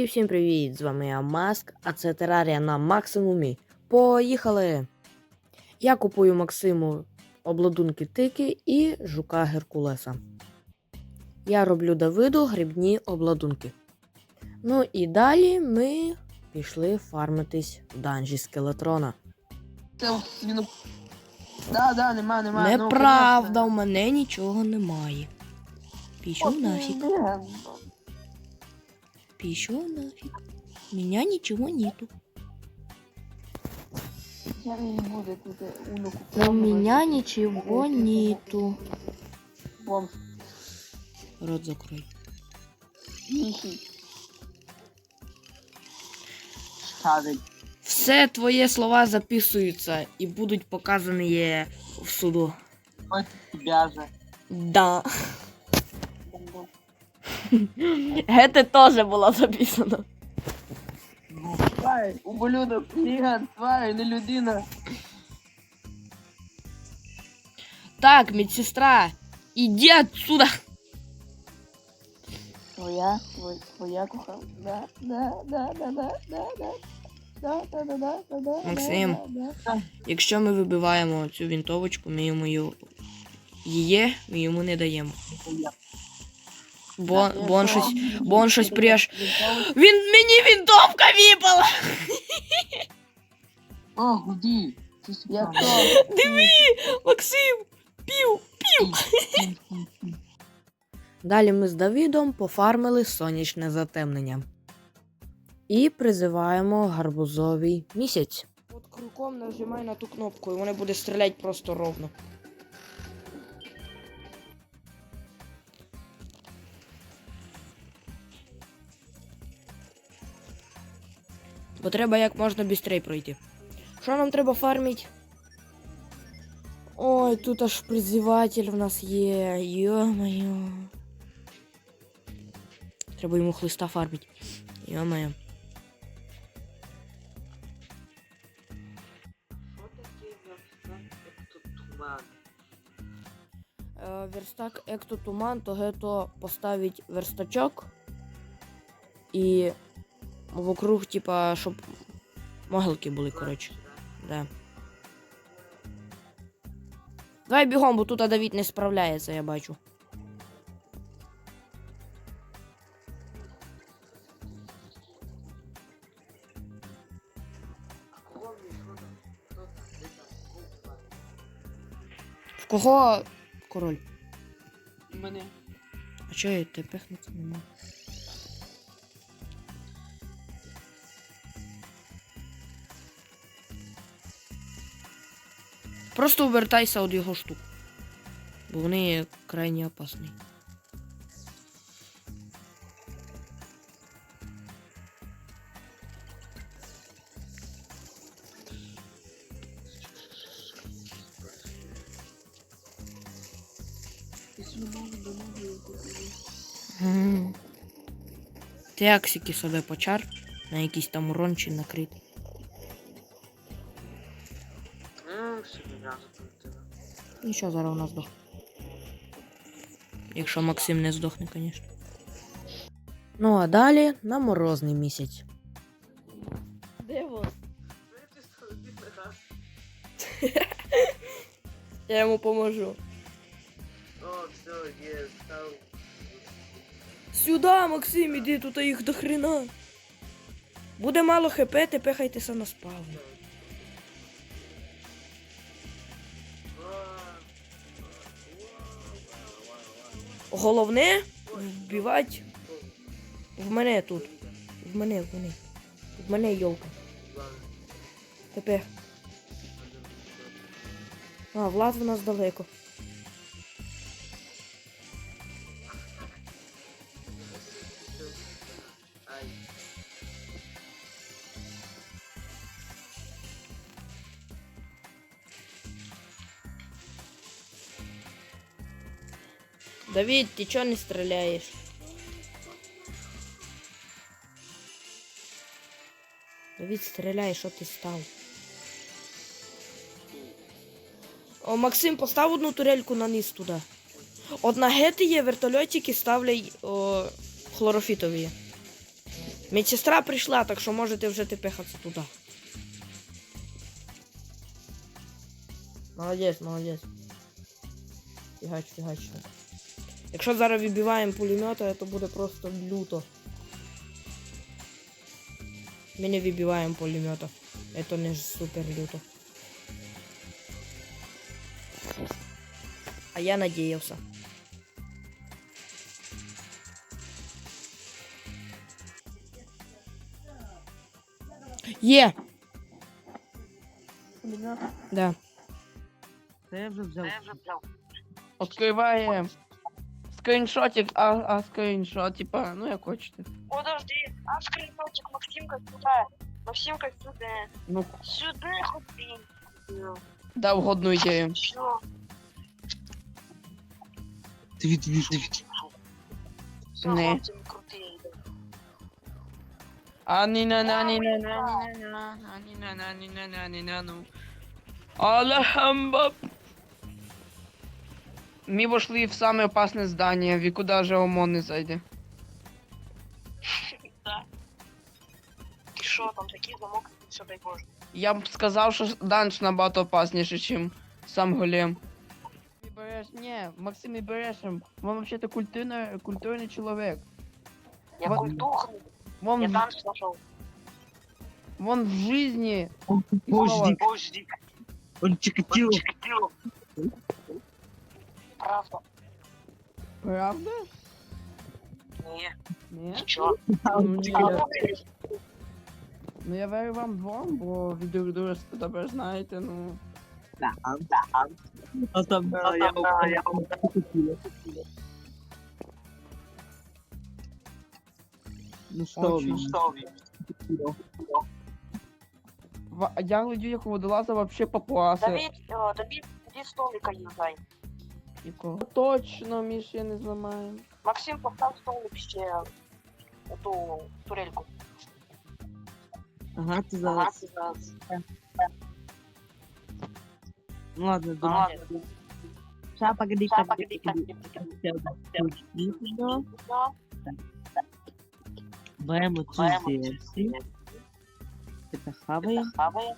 І всім привіт! З вами я Маск, а це терарія на максимумі. Поїхали! Я купую Максиму обладунки тики і жука Геркулеса. Я роблю Давиду грибні обладунки. Ну і далі ми пішли фармитись в данжі скелетрона. Да, да, нема, нема. ну, Неправда, у мене нічого немає. Пішов нафіг. Пішов нафіг. У мене нічого нету. Уну У меня ничего нету. Рот закрой. Все твої слова записуються і будуть показані в суду. От тебя же. Да. Гете теж було записано. Тварь, ублюдок, гігант, тварь, не людина. Так, медсестра, іди отсюда. Твоя, твоя куха. Да, да, да, да, да, да, да. Да, да, да, да, да, да, Максим. да, да, да. Якщо ми вибиваємо цю вінтовочку, ми йому ю- її, ми йому не даємо. Бо, бо він щось. бо він щось преш- Він мені вінтовка випала! О, гуді. Диви, Максим! Пів! Далі ми з Давідом пофармили сонячне затемнення. І призиваємо гарбузовий місяць. От крюком нажимай на ту кнопку, і воно буде стріляти просто ровно. Бо треба як можна швидше пройти. Що нам треба фармити? Ой, тут аж призиватель в нас є. Йо-моє. Треба йому хлиста фармити. Йо-моє. Е, Верстак Екто Туман, то гето поставить верстачок і вокруг, типа, щоб могилки були, коротше. Да. Давай бігом, бо тут Давід не справляється, я бачу. В кого король? Мене. А чого я тебе пихнути не можу? Просто увертайся від його штук. Бо вони крайне опасні. М. Ти аксики себе почар на якийсь там урон чи накрит. Нічого, зараз у нас здохне. Якщо Максим не здохне, звісно. Ну а далі на морозний місяць. Де він? Я йому поможу. О, все, є, став. Сюда, Максим, іди, тут їх до хрена. Буде мало хп, ти пехайтеся на спавн. Головне вбивати в мене тут. В мене, в мене. В мене йолка. Тепер. А, Влад в нас далеко. Давид, ты чё не стреляешь? Давид, стреляй, що ти став? О, Максим, постав одну турельку на низ туди. От на гети є вертольотики ставлять о, хлорофітові. Медсестра прийшла, так що можете вже тепехатися туди. Молодець, молодець. Фігач, фігач. Якщо зараз вибиваємо пулемета, то буде просто люто. Ми не вибиваємо пулемета. Это не ж супер люто. А я надеялся. Є! Да. Це я вже взяв. Откриваємо. Скріншотик, а, а скріншот, типа, ну як хочете. Подожди, а скринотик Максимка сюда. Максимка сюда. Ну, Сюда ходи. Ну, дав годну ідею. Чё? Тві, тві, тві. Всё, Не. хлопцы не крутые. А ні на на ні на на ні на на а ні на на ні на на ні на ну. Алахамба. Ми вошли в самое опасное здание, в куда же ОМОН не зайде. Да. И шо там, такие замок, все дай боже. Я б сказав, що данж набагато опасніший, ніж сам голем. Береш, ні, Максим і береш, він взагалі культурний, культурний чоловік. Я Вот. культурный, Вон, я в- нашел. вон в жизни. Подожди, Подожди, он Чикатило. Правда. Правда? Не, Ні? ничего. Ну, ні. Ну я верю вам двом, бо ви друг друга добре знаєте, ну. Да, да. А там, да, я да, я. Ну що він? Я глядю, як у водолаза вообще попласи. Давид, э, Давид, иди столика езжай. Якого? Точно, Міш, я не зламаю. Максим, поставь столик ще эту турельку. Ага, ти Ага, зараз. ты зараз. Ну ладно, Ну думаю. ладно. Ща, погоди, Ща, ща, погоди, погоди. погоди. Ще одна. Точно. Да. Беремо цю Беремо версію. Це хаваємо. Хаваем.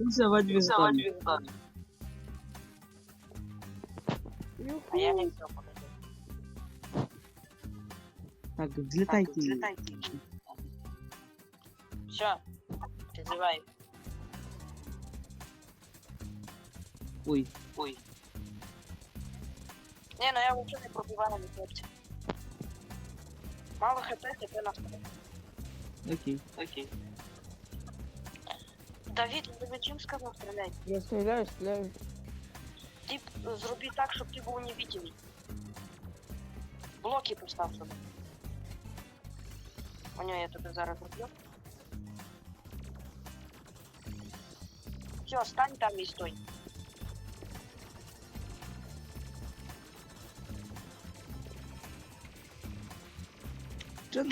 І заводь візитон. А я не все подожди. Так, взлітайте. Взлетайте. Все, призывай. Ой, Ой. Не, ну я вообще не пробиваю на хлопці. Мало хп, тебе на окей. Окей. Давид, ти зачем сказав стріляй? Я стріляю, стріляю. Ти б зроби так, щоб ти був невидимий. Блоки постав собі. У нього я тебе зараз роблю. Все, стань там і стой.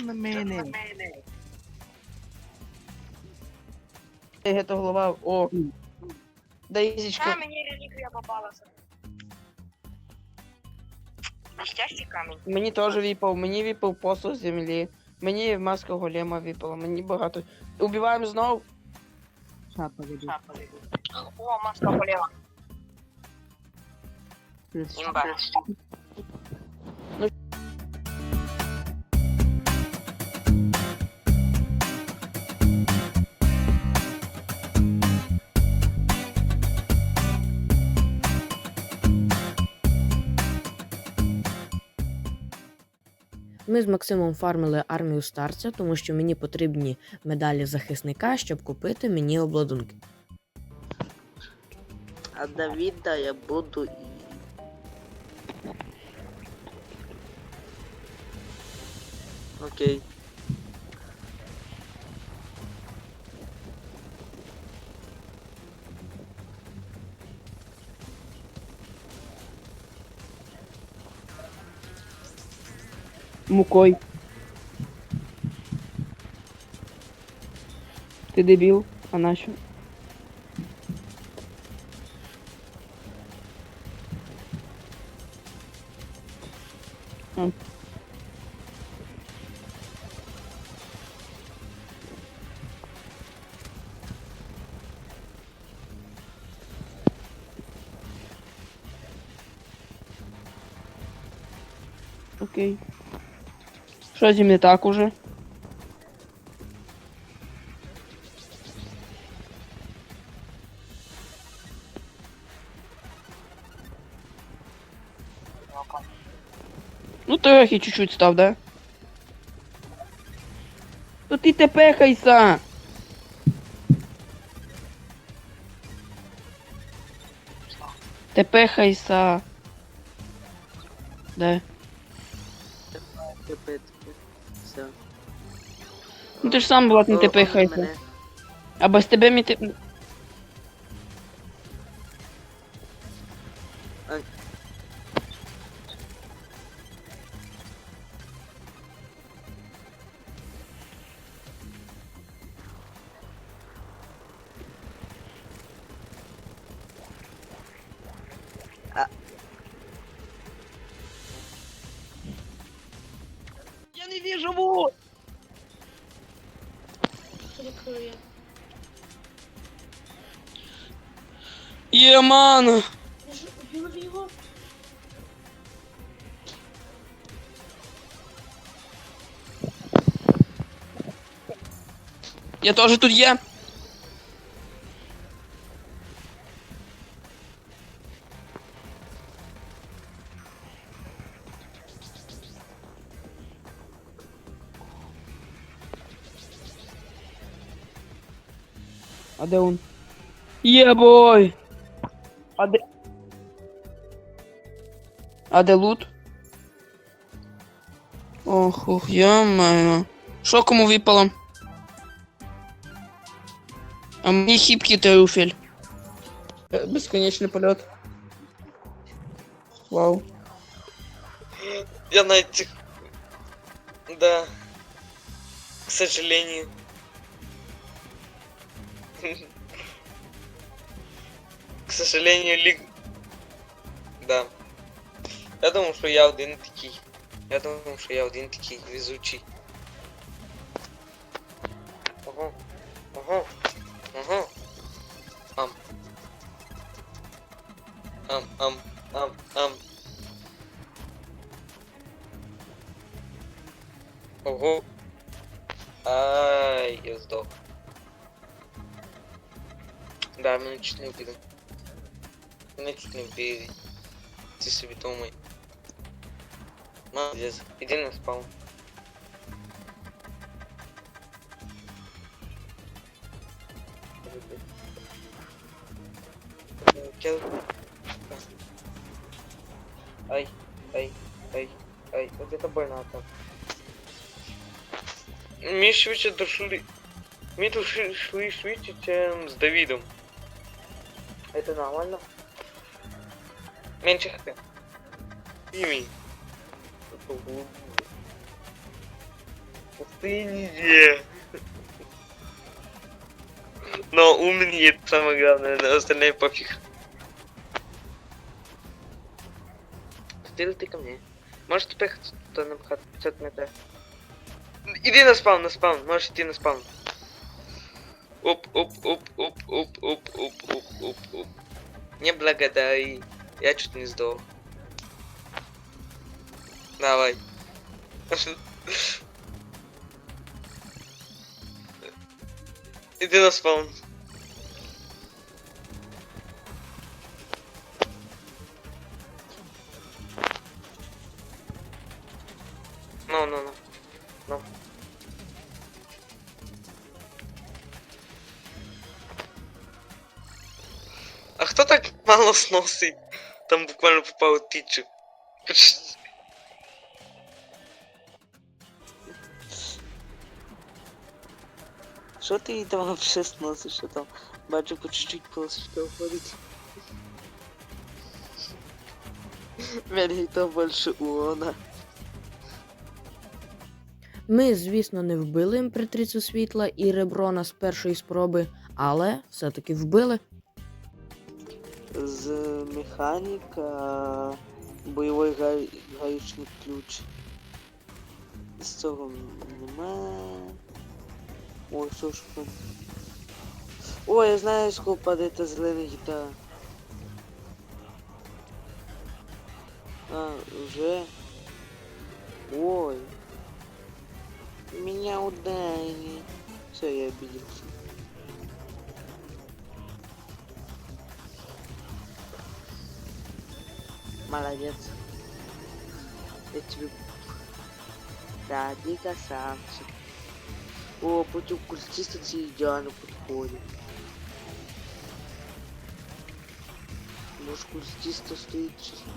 Мене? Гето голова. О. А, Дейзічка. мені реліквія попалася. Блестящий камінь. Мені теж випав, мені випав посуд землі. Мені маска голема випала, мені багато. Убиваємо знов. Ща, погоди. О, маска голема. Плюс. Ми з Максимом фармили армію старця, тому що мені потрібні медалі захисника, щоб купити мені обладунки. А Давіда я буду. Окей. Mukoi. Ты дебил, а нашу. Окей. Okay. Що з не так уже? Ну трохи чуть-чуть став, да? То ти тепехайся! Тепехайся. Да. Тепер, все. Ну ти ж сам Влад не тепехайся. Мене. А без тебе мі те... Еман! Я тоже тут я. А де он? Є бой! А де. А де лут? Ох, ох, я Що кому випало? А мені хіпкий трюфель. Е, Безконечний польот. Вау. Я навіть... Да. К сожалению. К сожалению, лиг... Да. Я думав, що я один такий. Я думав, що я один такий везучий. Ого. Ого. Ого. Ам. Ам, ам, ам, ам. Ого. Ай, я сдох. Да, мене чуть не вбили. Мене чуть не вбили. Ти собі думай. Молодец. Иди на спаун. Ай, ай, ай, ай, вот это больно там. Ми швидше дошли. Ми дошли шли швидше, чем с Давидом. Это нормально? Меньше хп. Ими. Пустыни. Но умный это самое главное, на остальное пофиг. Ты ты ко мне. Можешь теперь кто на 500 метров? Иди на спаун, на спаун, можешь идти на спаун. Оп, оп, оп, оп, оп, оп, оп, оп, оп, оп. Не благодари. Я чуть не сдох. Давай. Иди на спаун. Ну, ну, ну. Ну. А кто так мало сносит? Там буквально попал тычек. Що ти там вообще сносиш? Що там? Бачу по чуть-чуть полосочка уходить. Мене то більше урона. Ми, звісно, не вбили імператрицю світла і реброна з першої спроби, але все-таки вбили. З механіка бойовий гай... гаючний ключ. З цього нема. Ой, що ж там? Ой, я знаю, сколько падає та зелена гітара. А, вже. Ой. Меня ударили. Все, я обиделся. Молодец. Я тебе... Да, ты красавчик. О, против культиста тебе идеально подходит. Может, культиста стоит честно.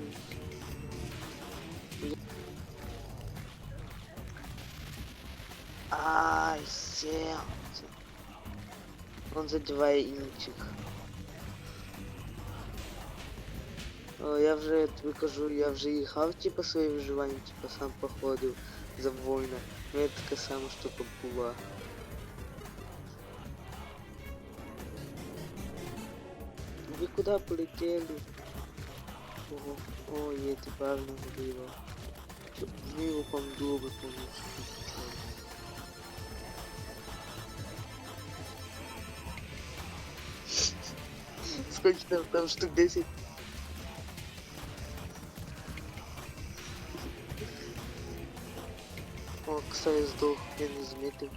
Ай, сердце. Он задевает инчик. я вже тобі кажу, я вже їхав типу своє виживання, типу сам походив за воїна. У мене така сама штука була. Ви куди полетели? Ого, о, є, ти правильно говорила. Ми його помдуби повністю. Сколько там, там штук 10? О, кстати, сдох, я не заметил.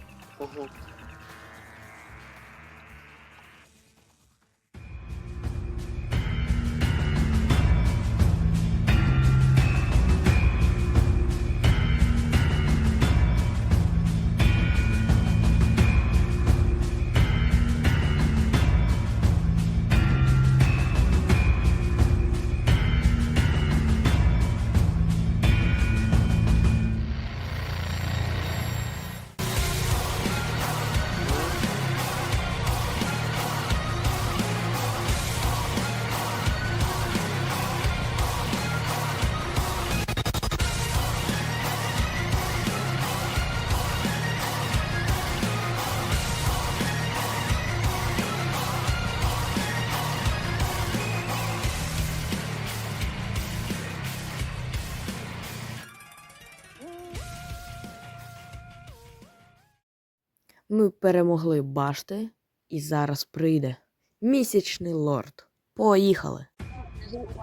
Ми перемогли башти, і зараз прийде місячний лорд. Поїхали.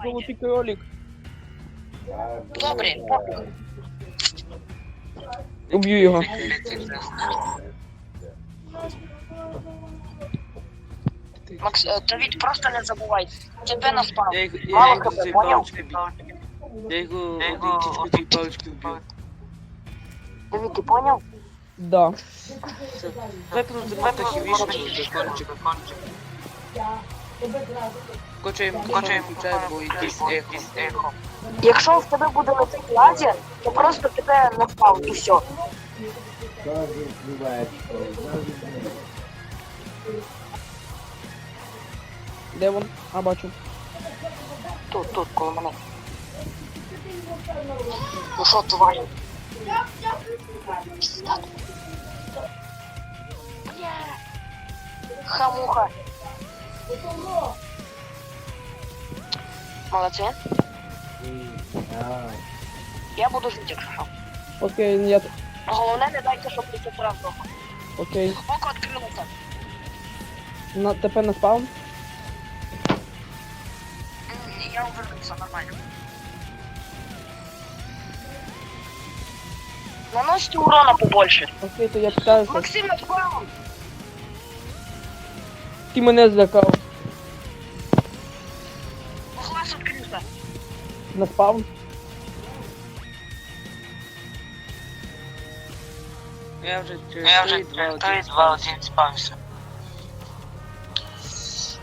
Золотий кролик. Добре, Уб'ю його. Макс, е, Давід, просто не забувай. Тебе на я Мало хп, своей понял? Я своей палочкой убил. Давід, ти поняв? Да. Так и видишь, закончик. Кочаем, кочаем, включаем, бо якийсь ехо. Якщо в тебе буде летить лазер, то просто тебе на спам і все. Де він? А, бачу. Тут, тут, коло мене. Ну що, тварь? Хамуха. Молодці. Я буду жити, якщо що. Окей, ні. Головне, не дайте, щоб ти це правда. Окей. Око відкрилося. На, тепер на спаун. Ні, Я увернувся нормально. Наносите урона побольше. Окей, то я питаюся. Максим, на спаун! Ти мене злякав. Глаз відкрився. На спаун. Я вже через 3, 2, 1 спався.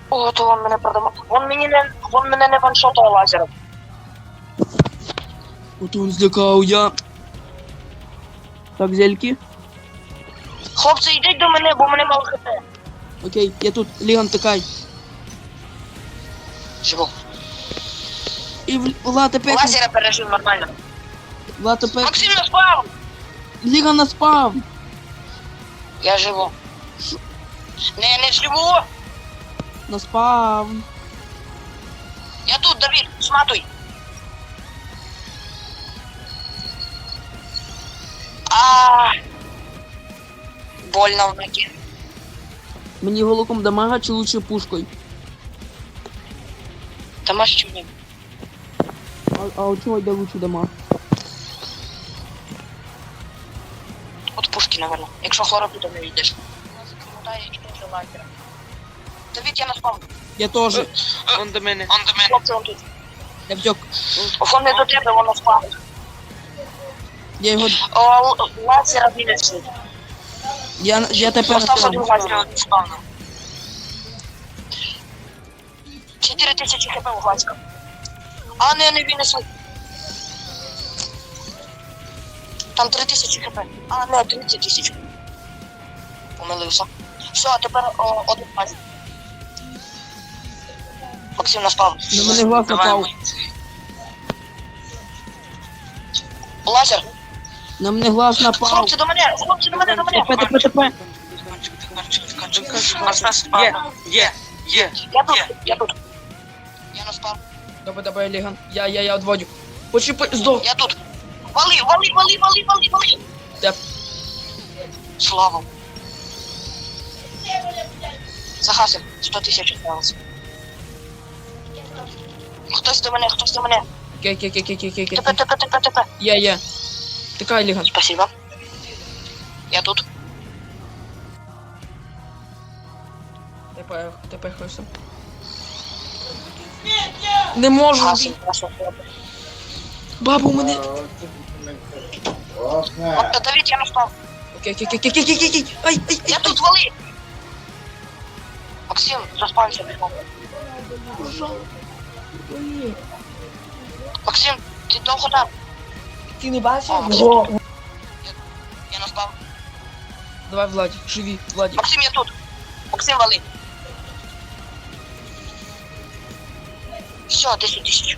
О, то він мене продав. Він мені не, він мене не ваншотав лазером. От він злякав, я. Так, зельки. Хлопці, йдіть до мене, бо мене мало хп. Окей, я тут, Ліган, тикай. Чого? І в- Влад тепер. Лазера пережив нормально. Влад тепер. Максим, на спаун! Ліган на спав. Я живу. Не, не живу! На спав. Я тут, Давид, сматуй. А, больно в ноге. Мені голоком дамага чи лучше пушкою? Там аж чудо. А, а у чого йде лучше дамаг? таки, наверное. Якщо хлороку, то не йдеш. Закриває і дуже лайкера. Давід, я. Я теж. Он до мене. Он до мене. Хлопці, он тут. Я втек. Офон не до тебе, воно спав. Я його. О, лазера вилізли. Я, я тепер Остав спав. лазер спавнив. 4 тисячі хп у Глацька. А, не, не винесли. Там 3 тисячі хп. А, не, 30 тисяч. Помилився. Все, а тепер о, один лазер. Максим. На мене глаз напав. Лазер. На мене глаз напав. Хлопці, до мене, хлопці, до мене, до мене. Тепе, тепе, тепе. Є, є, є. Я тут, я тут. Я на наспав. Давай, давай, Ліган. Я, я, я відводю. Почіпи, здох. Я тут. Вали, вали, вали, вали, вали, вали. Де? Слава. Загасив. 100 тисяч осталось. Хтось до мене, хтось до мене. Окей, окей, окей, окей, окей, окей. Тепе, тепе, тепе, тепе. Я, я. Тикай, Ліган. Спасибо. Я тут. Тепе, тепе, хойся. Не можу. Бабу, у мене. От, Давид, я наспав. Окей, окей, окей, окей, окей, окей. Ай, ай, Я тут, вали. Максим, заспався. Максим, ти довго там? Ти не бачиш? О, Максим. Я наспав. Давай, Владі, живі, Владі. Максим, я тут. Максим, вали. Все, 10 тисяч.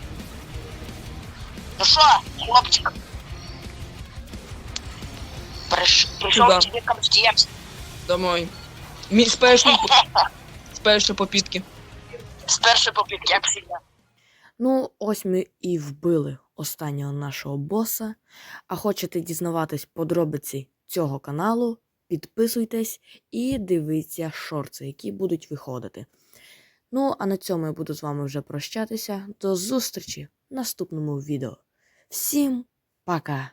Ну що, хлопчик? Приш... Прийшов Куда? з DMs. Домой. Мій з першої, з першої попітки. З першої попитки, як завжди. Ну, ось ми і вбили останнього нашого боса. А хочете дізнаватись подробиці цього каналу, підписуйтесь і дивіться шорти, які будуть виходити. Ну, а на цьому я буду з вами вже прощатися. До зустрічі в наступному відео. Всім пока!